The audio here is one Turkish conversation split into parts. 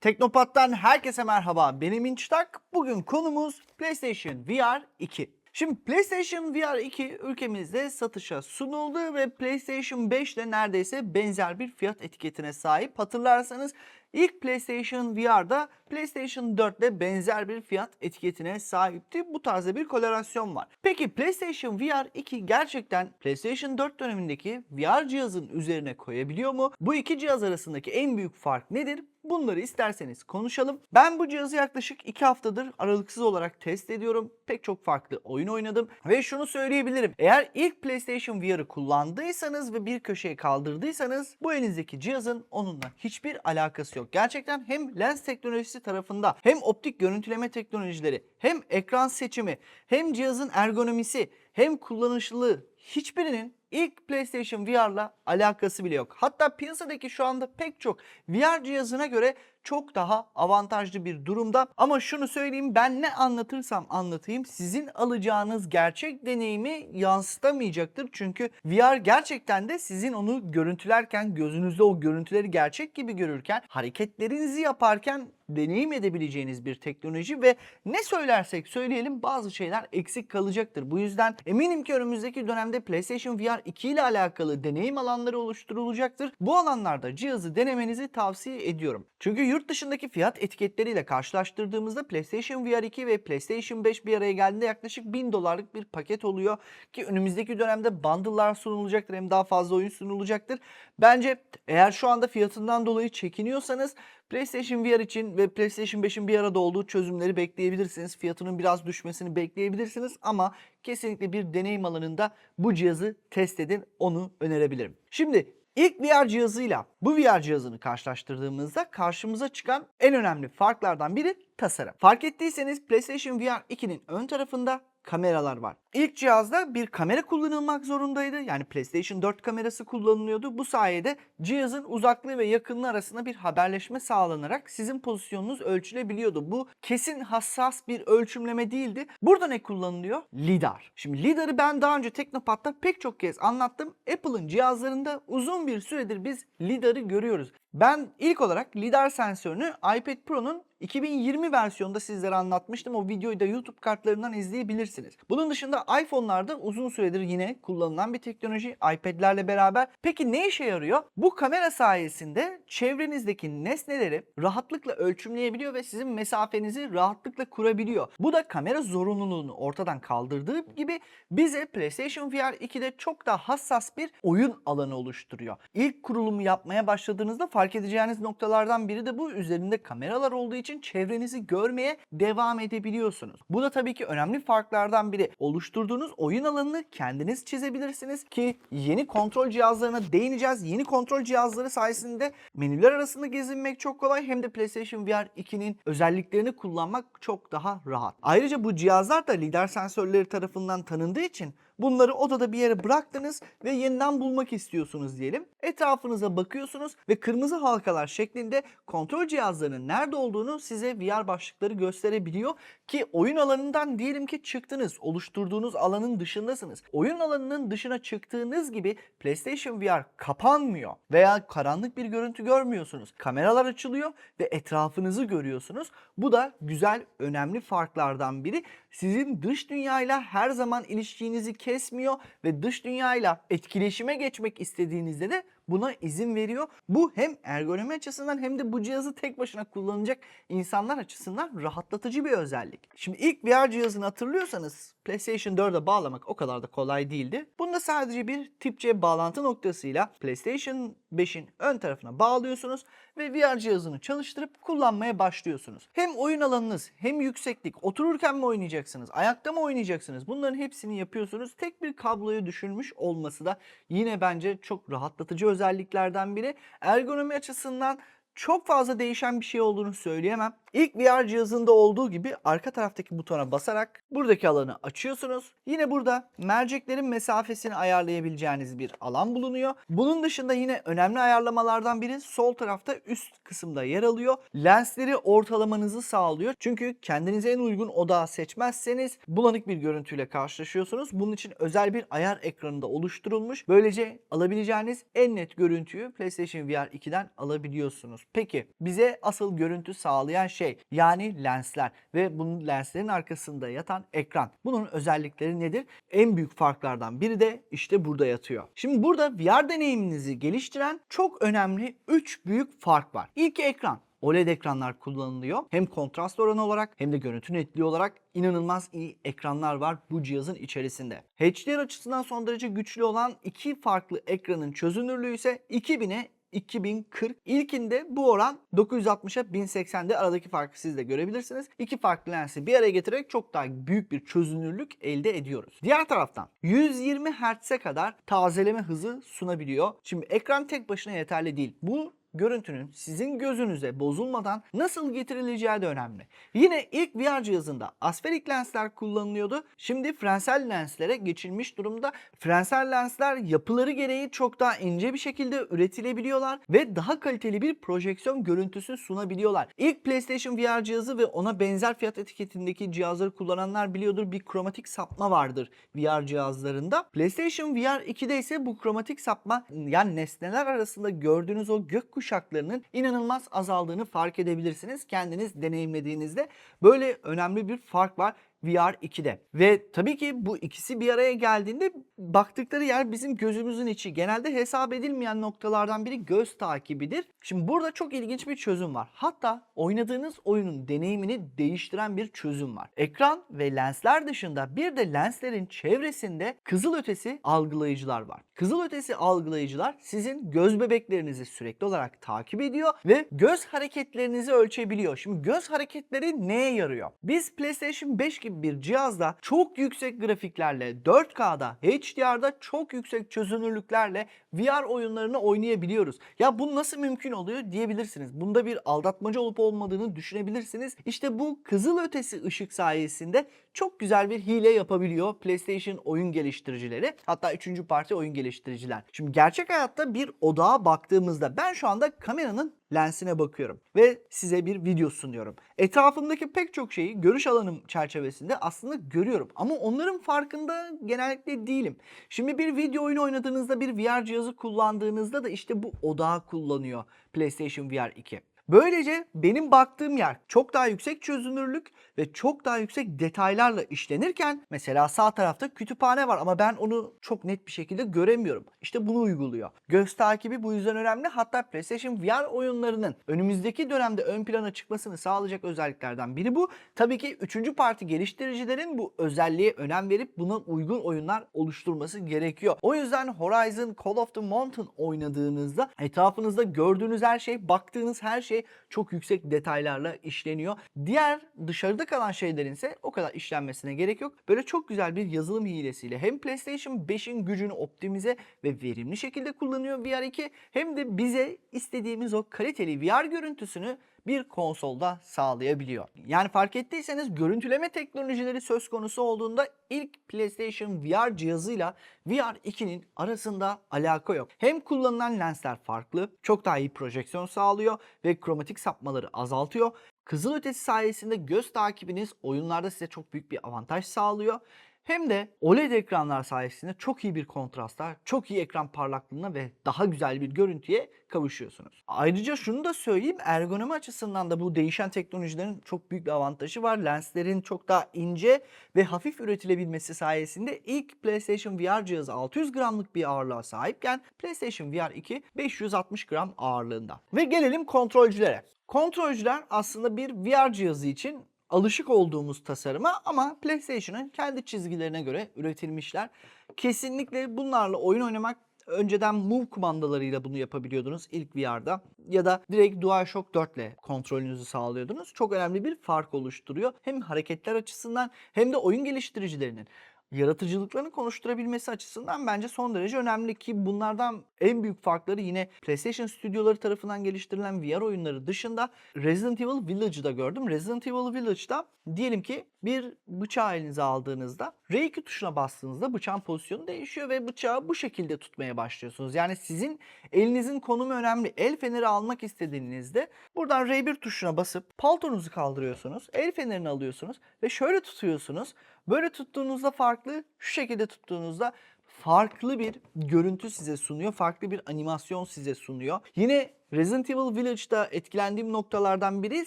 Teknopat'tan herkese merhaba. Benim İnç Tak. Bugün konumuz PlayStation VR 2. Şimdi PlayStation VR 2 ülkemizde satışa sunuldu ve PlayStation 5 ile neredeyse benzer bir fiyat etiketine sahip. Hatırlarsanız ilk PlayStation VR'da PlayStation 4 ile benzer bir fiyat etiketine sahipti. Bu tarzda bir korelasyon var. Peki PlayStation VR 2 gerçekten PlayStation 4 dönemindeki VR cihazın üzerine koyabiliyor mu? Bu iki cihaz arasındaki en büyük fark nedir? Bunları isterseniz konuşalım. Ben bu cihazı yaklaşık 2 haftadır aralıksız olarak test ediyorum. Pek çok farklı oyun oynadım ve şunu söyleyebilirim. Eğer ilk PlayStation VR'ı kullandıysanız ve bir köşeye kaldırdıysanız bu elinizdeki cihazın onunla hiçbir alakası yok. Gerçekten hem lens teknolojisi tarafında hem optik görüntüleme teknolojileri hem ekran seçimi hem cihazın ergonomisi hem kullanışlılığı hiçbirinin ilk PlayStation VR'la alakası bile yok. Hatta piyasadaki şu anda pek çok VR cihazına göre çok daha avantajlı bir durumda. Ama şunu söyleyeyim ben ne anlatırsam anlatayım sizin alacağınız gerçek deneyimi yansıtamayacaktır. Çünkü VR gerçekten de sizin onu görüntülerken gözünüzde o görüntüleri gerçek gibi görürken hareketlerinizi yaparken deneyim edebileceğiniz bir teknoloji ve ne söylersek söyleyelim bazı şeyler eksik kalacaktır. Bu yüzden eminim ki önümüzdeki dönemde PlayStation VR 2 ile alakalı deneyim alanları oluşturulacaktır. Bu alanlarda cihazı denemenizi tavsiye ediyorum. Çünkü yurt dışındaki fiyat etiketleriyle karşılaştırdığımızda PlayStation VR 2 ve PlayStation 5 bir araya geldiğinde yaklaşık 1000 dolarlık bir paket oluyor ki önümüzdeki dönemde bundle'lar sunulacaktır hem daha fazla oyun sunulacaktır. Bence eğer şu anda fiyatından dolayı çekiniyorsanız PlayStation VR için ve PlayStation 5'in bir arada olduğu çözümleri bekleyebilirsiniz. Fiyatının biraz düşmesini bekleyebilirsiniz ama kesinlikle bir deneyim alanında bu cihazı test edin. Onu önerebilirim. Şimdi ilk VR cihazıyla bu VR cihazını karşılaştırdığımızda karşımıza çıkan en önemli farklardan biri tasarım. Fark ettiyseniz PlayStation VR 2'nin ön tarafında kameralar var. İlk cihazda bir kamera kullanılmak zorundaydı. Yani PlayStation 4 kamerası kullanılıyordu. Bu sayede cihazın uzaklığı ve yakınlığı arasında bir haberleşme sağlanarak sizin pozisyonunuz ölçülebiliyordu. Bu kesin hassas bir ölçümleme değildi. Burada ne kullanılıyor? LiDAR. Şimdi LiDAR'ı ben daha önce Teknopat'ta pek çok kez anlattım. Apple'ın cihazlarında uzun bir süredir biz LiDAR'ı görüyoruz. Ben ilk olarak LiDAR sensörünü iPad Pro'nun 2020 versiyonda sizlere anlatmıştım. O videoyu da YouTube kartlarından izleyebilirsiniz. Bunun dışında iPhone'larda uzun süredir yine kullanılan bir teknoloji iPad'lerle beraber. Peki ne işe yarıyor? Bu kamera sayesinde çevrenizdeki nesneleri rahatlıkla ölçümleyebiliyor ve sizin mesafenizi rahatlıkla kurabiliyor. Bu da kamera zorunluluğunu ortadan kaldırdığı gibi bize PlayStation VR 2'de çok daha hassas bir oyun alanı oluşturuyor. İlk kurulumu yapmaya başladığınızda fark edeceğiniz noktalardan biri de bu. Üzerinde kameralar olduğu için çevrenizi görmeye devam edebiliyorsunuz. Bu da tabii ki önemli farklardan biri. Oluşturduğunuz oyun alanını kendiniz çizebilirsiniz ki yeni kontrol cihazlarına değineceğiz. Yeni kontrol cihazları sayesinde menüler arasında gezinmek çok kolay hem de PlayStation VR 2'nin özelliklerini kullanmak çok daha rahat. Ayrıca bu cihazlar da lidar sensörleri tarafından tanındığı için Bunları odada bir yere bıraktınız ve yeniden bulmak istiyorsunuz diyelim. Etrafınıza bakıyorsunuz ve kırmızı halkalar şeklinde kontrol cihazlarının nerede olduğunu size VR başlıkları gösterebiliyor ki oyun alanından diyelim ki çıktınız, oluşturduğunuz alanın dışındasınız. Oyun alanının dışına çıktığınız gibi PlayStation VR kapanmıyor veya karanlık bir görüntü görmüyorsunuz. Kameralar açılıyor ve etrafınızı görüyorsunuz. Bu da güzel, önemli farklardan biri. Sizin dış dünyayla her zaman ilişkinizi kesmiyor ve dış dünyayla etkileşime geçmek istediğinizde de buna izin veriyor. Bu hem ergonomi açısından hem de bu cihazı tek başına kullanacak insanlar açısından rahatlatıcı bir özellik. Şimdi ilk VR cihazını hatırlıyorsanız PlayStation 4'e bağlamak o kadar da kolay değildi. Bunda sadece bir tip C bağlantı noktasıyla PlayStation 5'in ön tarafına bağlıyorsunuz ve VR cihazını çalıştırıp kullanmaya başlıyorsunuz. Hem oyun alanınız hem yükseklik otururken mi oynayacaksınız, ayakta mı oynayacaksınız bunların hepsini yapıyorsunuz. Tek bir kabloyu düşünmüş olması da yine bence çok rahatlatıcı özelliklerden biri. Ergonomi açısından çok fazla değişen bir şey olduğunu söyleyemem. İlk VR cihazında olduğu gibi arka taraftaki butona basarak buradaki alanı açıyorsunuz. Yine burada merceklerin mesafesini ayarlayabileceğiniz bir alan bulunuyor. Bunun dışında yine önemli ayarlamalardan biri sol tarafta üst kısımda yer alıyor. Lensleri ortalamanızı sağlıyor. Çünkü kendinize en uygun odağı seçmezseniz bulanık bir görüntüyle karşılaşıyorsunuz. Bunun için özel bir ayar ekranında oluşturulmuş. Böylece alabileceğiniz en net görüntüyü PlayStation VR 2'den alabiliyorsunuz. Peki bize asıl görüntü sağlayan şey yani lensler ve bunun lenslerin arkasında yatan ekran. Bunun özellikleri nedir? En büyük farklardan biri de işte burada yatıyor. Şimdi burada VR deneyiminizi geliştiren çok önemli 3 büyük fark var. İlk ekran. OLED ekranlar kullanılıyor. Hem kontrast oranı olarak hem de görüntü netliği olarak inanılmaz iyi ekranlar var bu cihazın içerisinde. HDR açısından son derece güçlü olan iki farklı ekranın çözünürlüğü ise 2000'e 2040. İlkinde bu oran 960'a 1080'de aradaki farkı siz de görebilirsiniz. İki farklı lensi bir araya getirerek çok daha büyük bir çözünürlük elde ediyoruz. Diğer taraftan 120 Hz'e kadar tazeleme hızı sunabiliyor. Şimdi ekran tek başına yeterli değil. Bu görüntünün sizin gözünüze bozulmadan nasıl getirileceği de önemli. Yine ilk VR cihazında asferik lensler kullanılıyordu. Şimdi frensel lenslere geçilmiş durumda. Frensel lensler yapıları gereği çok daha ince bir şekilde üretilebiliyorlar ve daha kaliteli bir projeksiyon görüntüsü sunabiliyorlar. İlk PlayStation VR cihazı ve ona benzer fiyat etiketindeki cihazları kullananlar biliyordur bir kromatik sapma vardır VR cihazlarında. PlayStation VR 2'de ise bu kromatik sapma yani nesneler arasında gördüğünüz o gök kuşaklarının inanılmaz azaldığını fark edebilirsiniz. Kendiniz deneyimlediğinizde böyle önemli bir fark var. VR 2'de. Ve tabii ki bu ikisi bir araya geldiğinde baktıkları yer bizim gözümüzün içi. Genelde hesap edilmeyen noktalardan biri göz takibidir. Şimdi burada çok ilginç bir çözüm var. Hatta oynadığınız oyunun deneyimini değiştiren bir çözüm var. Ekran ve lensler dışında bir de lenslerin çevresinde kızılötesi algılayıcılar var. Kızılötesi algılayıcılar sizin göz bebeklerinizi sürekli olarak takip ediyor ve göz hareketlerinizi ölçebiliyor. Şimdi göz hareketleri neye yarıyor? Biz PlayStation 5 gibi bir cihazda çok yüksek grafiklerle 4K'da, HDR'da çok yüksek çözünürlüklerle VR oyunlarını oynayabiliyoruz. Ya bu nasıl mümkün oluyor diyebilirsiniz. Bunda bir aldatmaca olup olmadığını düşünebilirsiniz. İşte bu kızılötesi ışık sayesinde çok güzel bir hile yapabiliyor PlayStation oyun geliştiricileri. Hatta 3. parti oyun geliştiriciler. Şimdi gerçek hayatta bir odağa baktığımızda ben şu anda kameranın lensine bakıyorum ve size bir video sunuyorum. Etrafımdaki pek çok şeyi görüş alanım çerçevesinde aslında görüyorum ama onların farkında genellikle değilim. Şimdi bir video oyunu oynadığınızda bir VR cihazı kullandığınızda da işte bu odağı kullanıyor PlayStation VR 2. Böylece benim baktığım yer çok daha yüksek çözünürlük ve çok daha yüksek detaylarla işlenirken mesela sağ tarafta kütüphane var ama ben onu çok net bir şekilde göremiyorum. İşte bunu uyguluyor. Göz takibi bu yüzden önemli. Hatta PlayStation VR oyunlarının önümüzdeki dönemde ön plana çıkmasını sağlayacak özelliklerden biri bu. Tabii ki 3. parti geliştiricilerin bu özelliğe önem verip buna uygun oyunlar oluşturması gerekiyor. O yüzden Horizon Call of the Mountain oynadığınızda etrafınızda gördüğünüz her şey, baktığınız her şey çok yüksek detaylarla işleniyor. Diğer dışarıda kalan şeylerin ise o kadar işlenmesine gerek yok. Böyle çok güzel bir yazılım hilesiyle hem PlayStation 5'in gücünü optimize ve verimli şekilde kullanıyor VR2 hem de bize istediğimiz o kaliteli VR görüntüsünü bir konsolda sağlayabiliyor. Yani fark ettiyseniz görüntüleme teknolojileri söz konusu olduğunda ilk PlayStation VR cihazıyla VR 2'nin arasında alaka yok. Hem kullanılan lensler farklı, çok daha iyi projeksiyon sağlıyor ve kromatik sapmaları azaltıyor. Kızılötesi sayesinde göz takibiniz oyunlarda size çok büyük bir avantaj sağlıyor. Hem de OLED ekranlar sayesinde çok iyi bir kontrasta, çok iyi ekran parlaklığına ve daha güzel bir görüntüye kavuşuyorsunuz. Ayrıca şunu da söyleyeyim, ergonomi açısından da bu değişen teknolojilerin çok büyük bir avantajı var. Lenslerin çok daha ince ve hafif üretilebilmesi sayesinde ilk PlayStation VR cihazı 600 gramlık bir ağırlığa sahipken PlayStation VR 2 560 gram ağırlığında. Ve gelelim kontrolcülere. Kontrolcüler aslında bir VR cihazı için alışık olduğumuz tasarıma ama PlayStation'ın kendi çizgilerine göre üretilmişler. Kesinlikle bunlarla oyun oynamak önceden Move kumandalarıyla bunu yapabiliyordunuz ilk VR'da ya da direkt DualShock 4 ile kontrolünüzü sağlıyordunuz. Çok önemli bir fark oluşturuyor. Hem hareketler açısından hem de oyun geliştiricilerinin yaratıcılıklarını konuşturabilmesi açısından bence son derece önemli ki bunlardan en büyük farkları yine PlayStation stüdyoları tarafından geliştirilen VR oyunları dışında Resident Evil Village'da gördüm. Resident Evil Village'da diyelim ki bir bıçağı elinize aldığınızda R2 tuşuna bastığınızda bıçağın pozisyonu değişiyor ve bıçağı bu şekilde tutmaya başlıyorsunuz. Yani sizin elinizin konumu önemli. El feneri almak istediğinizde buradan R1 tuşuna basıp paltonuzu kaldırıyorsunuz. El fenerini alıyorsunuz ve şöyle tutuyorsunuz. Böyle tuttuğunuzda farklı, şu şekilde tuttuğunuzda farklı bir görüntü size sunuyor. Farklı bir animasyon size sunuyor. Yine Resident Evil Village'da etkilendiğim noktalardan biri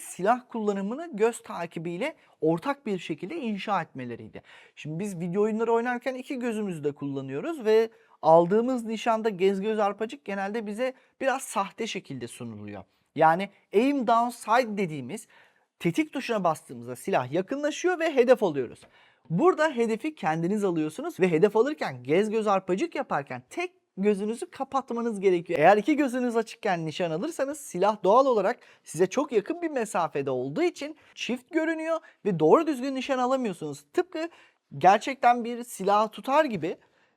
silah kullanımını göz takibiyle ortak bir şekilde inşa etmeleriydi. Şimdi biz video oyunları oynarken iki gözümüzü de kullanıyoruz ve aldığımız nişanda gez göz arpacık genelde bize biraz sahte şekilde sunuluyor. Yani aim down sight dediğimiz tetik tuşuna bastığımızda silah yakınlaşıyor ve hedef alıyoruz. Burada hedefi kendiniz alıyorsunuz ve hedef alırken gez göz arpacık yaparken tek gözünüzü kapatmanız gerekiyor. Eğer iki gözünüz açıkken nişan alırsanız silah doğal olarak size çok yakın bir mesafede olduğu için çift görünüyor ve doğru düzgün nişan alamıyorsunuz. Tıpkı gerçekten bir silah tutar gibi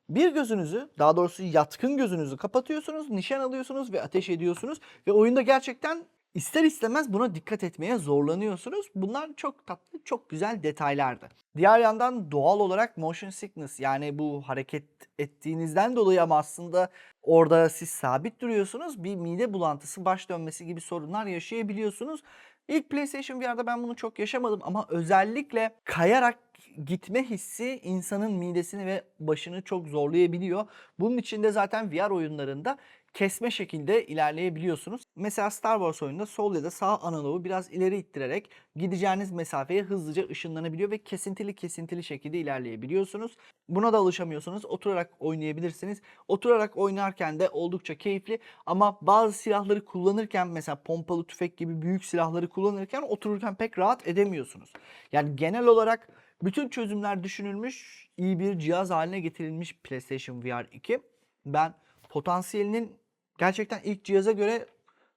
bir gözünüzü daha doğrusu yatkın gözünüzü kapatıyorsunuz, nişan alıyorsunuz ve ateş ediyorsunuz ve oyunda gerçekten ister istemez buna dikkat etmeye zorlanıyorsunuz. Bunlar çok tatlı, çok güzel detaylardı. Diğer yandan doğal olarak motion sickness yani bu hareket ettiğinizden dolayı ama aslında orada siz sabit duruyorsunuz. Bir mide bulantısı, baş dönmesi gibi sorunlar yaşayabiliyorsunuz. İlk PlayStation VR'da ben bunu çok yaşamadım ama özellikle kayarak gitme hissi insanın midesini ve başını çok zorlayabiliyor. Bunun için de zaten VR oyunlarında kesme şekilde ilerleyebiliyorsunuz. Mesela Star Wars oyununda sol ya da sağ analogu biraz ileri ittirerek gideceğiniz mesafeye hızlıca ışınlanabiliyor ve kesintili kesintili şekilde ilerleyebiliyorsunuz. Buna da alışamıyorsunuz. Oturarak oynayabilirsiniz. Oturarak oynarken de oldukça keyifli ama bazı silahları kullanırken mesela pompalı tüfek gibi büyük silahları kullanırken otururken pek rahat edemiyorsunuz. Yani genel olarak bütün çözümler düşünülmüş, iyi bir cihaz haline getirilmiş PlayStation VR 2. Ben potansiyelinin gerçekten ilk cihaza göre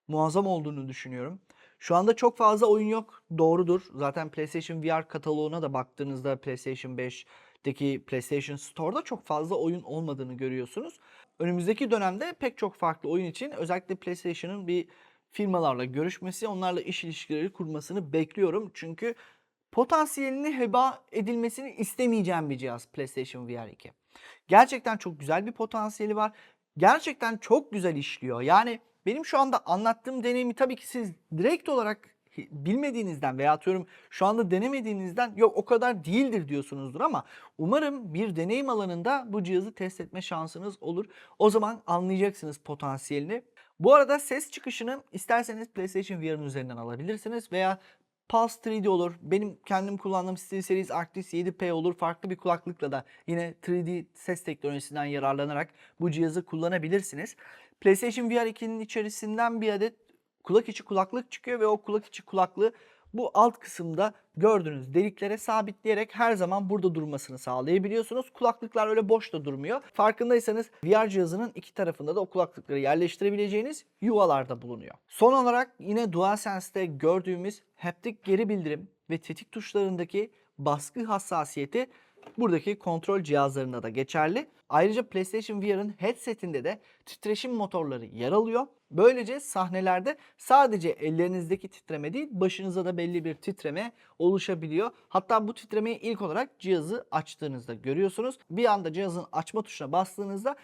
muazzam olduğunu düşünüyorum. Şu anda çok fazla oyun yok. Doğrudur. Zaten PlayStation VR kataloğuna da baktığınızda PlayStation 5'teki PlayStation Store'da çok fazla oyun olmadığını görüyorsunuz. Önümüzdeki dönemde pek çok farklı oyun için özellikle PlayStation'ın bir firmalarla görüşmesi, onlarla iş ilişkileri kurmasını bekliyorum. Çünkü potansiyelini heba edilmesini istemeyeceğim bir cihaz PlayStation VR 2. Gerçekten çok güzel bir potansiyeli var. Gerçekten çok güzel işliyor. Yani benim şu anda anlattığım deneyimi tabii ki siz direkt olarak bilmediğinizden veya atıyorum şu anda denemediğinizden yok o kadar değildir diyorsunuzdur ama umarım bir deneyim alanında bu cihazı test etme şansınız olur. O zaman anlayacaksınız potansiyelini. Bu arada ses çıkışını isterseniz PlayStation VR'ın üzerinden alabilirsiniz veya Pulse 3D olur. Benim kendim kullandığım SteelSeries Arctis 7P olur. Farklı bir kulaklıkla da yine 3D ses teknolojisinden yararlanarak bu cihazı kullanabilirsiniz. PlayStation VR 2'nin içerisinden bir adet kulak içi kulaklık çıkıyor ve o kulak içi kulaklığı bu alt kısımda gördüğünüz deliklere sabitleyerek her zaman burada durmasını sağlayabiliyorsunuz. Kulaklıklar öyle boşta durmuyor. Farkındaysanız VR cihazının iki tarafında da o kulaklıkları yerleştirebileceğiniz yuvalarda bulunuyor. Son olarak yine DualSense'te gördüğümüz haptik geri bildirim ve tetik tuşlarındaki baskı hassasiyeti buradaki kontrol cihazlarında da geçerli. Ayrıca PlayStation VR'ın headsetinde de titreşim motorları yer alıyor. Böylece sahnelerde sadece ellerinizdeki titreme değil başınıza da belli bir titreme oluşabiliyor. Hatta bu titremeyi ilk olarak cihazı açtığınızda görüyorsunuz. Bir anda cihazın açma tuşuna bastığınızda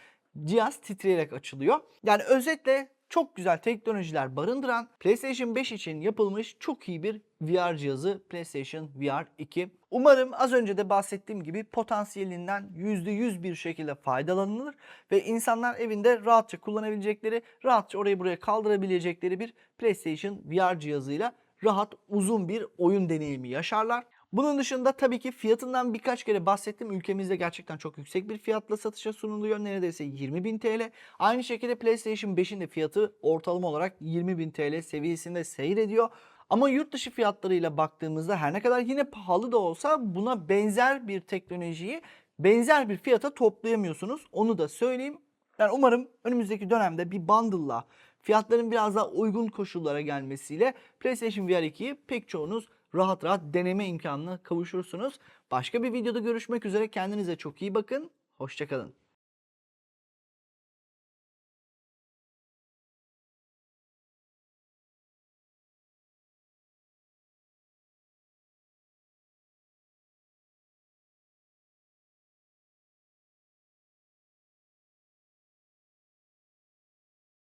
cihaz titreyerek açılıyor. Yani özetle çok güzel teknolojiler barındıran PlayStation 5 için yapılmış çok iyi bir VR cihazı PlayStation VR 2. Umarım az önce de bahsettiğim gibi potansiyelinden %100 bir şekilde faydalanılır ve insanlar evinde rahatça kullanabilecekleri, rahatça orayı buraya kaldırabilecekleri bir PlayStation VR cihazıyla rahat uzun bir oyun deneyimi yaşarlar. Bunun dışında tabii ki fiyatından birkaç kere bahsettim. Ülkemizde gerçekten çok yüksek bir fiyatla satışa sunuluyor. Neredeyse 20.000 TL. Aynı şekilde PlayStation 5'in de fiyatı ortalama olarak 20.000 TL seviyesinde seyrediyor. Ama yurt dışı fiyatlarıyla baktığımızda her ne kadar yine pahalı da olsa buna benzer bir teknolojiyi benzer bir fiyata toplayamıyorsunuz. Onu da söyleyeyim. Yani umarım önümüzdeki dönemde bir bundle'la fiyatların biraz daha uygun koşullara gelmesiyle PlayStation VR 2'yi pek çoğunuz rahat rahat deneme imkanına kavuşursunuz. Başka bir videoda görüşmek üzere. Kendinize çok iyi bakın. Hoşçakalın.